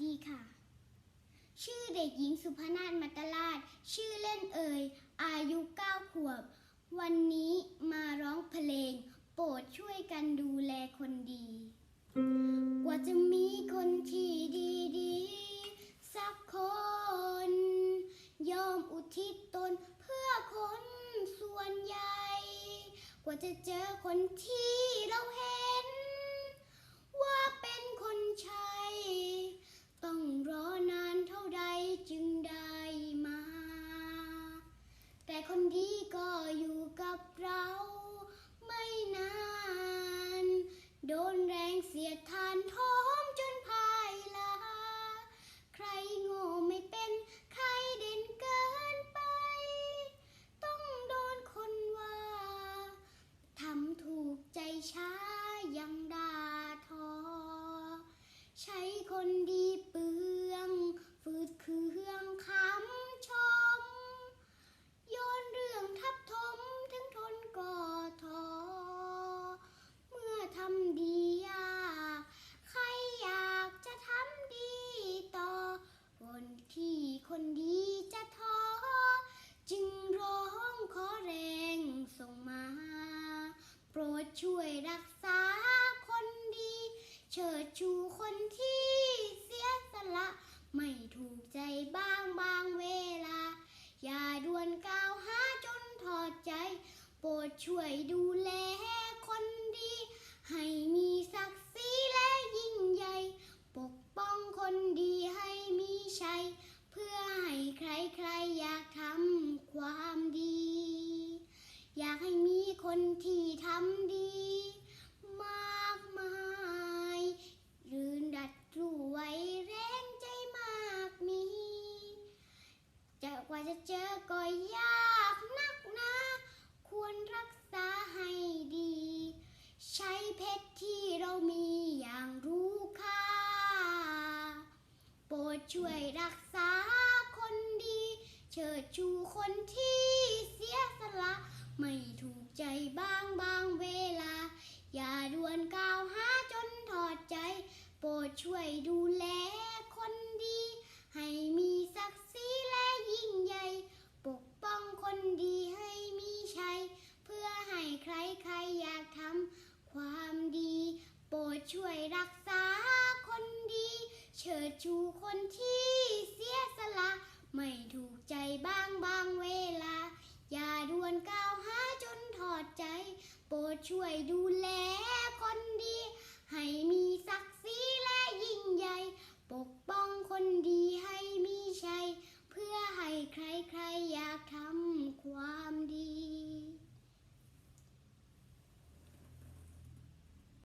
ดีค่ะ ชื่อเด็กหญิงสุภนาถมัตตลาดชื่อเล่นเอ่ย อายุเก้าขวบ วันนี้มาร้องเพลง โปรดช่วยกันดูแลคนดี กว่าจะมีคนที่ดีดีสักคน ยอมอุทิศตนเพื่อคนส่วนใหญ่ กว่าจะเจอคนที่เราเห็น คนดีก็อยู่กับเรา เชิดชูคนที่เสียสละ ไม่ถูกใจบ้างบางเวลา อย่าด่วนกล่าวหาจนถอดใจ โปรดช่วยดูแลคนดี ให้มีศักดิ์ศรีและยิ่งใหญ่ ปกป้องคนดีให้มีชัย เพื่อให้ใครๆอยากทำความดี อยากให้มีคนที่ทำดี ยากนักนะ ควรรักษาให้ดี ใช้เพชรที่เรามีอย่างรู้ค่า โปรดช่วยรักษาคนดี เชิดชูคนที่เสียสละ ไม่ถูกใจบ้างบางเวลา อย่าด่วนกล่าวหาจนถอดใจ โปรดช่วยดูแลคนดี ให้ ช่วยรักษาคนดี เชิดชูคนที่เสียสละ ไม่ถูกใจบ้างบางเวลา อย่าด่วนก้าวหาจนถอดใจ โปรดช่วยดูแลคนดี ให้มีศักดิ์ศรีและ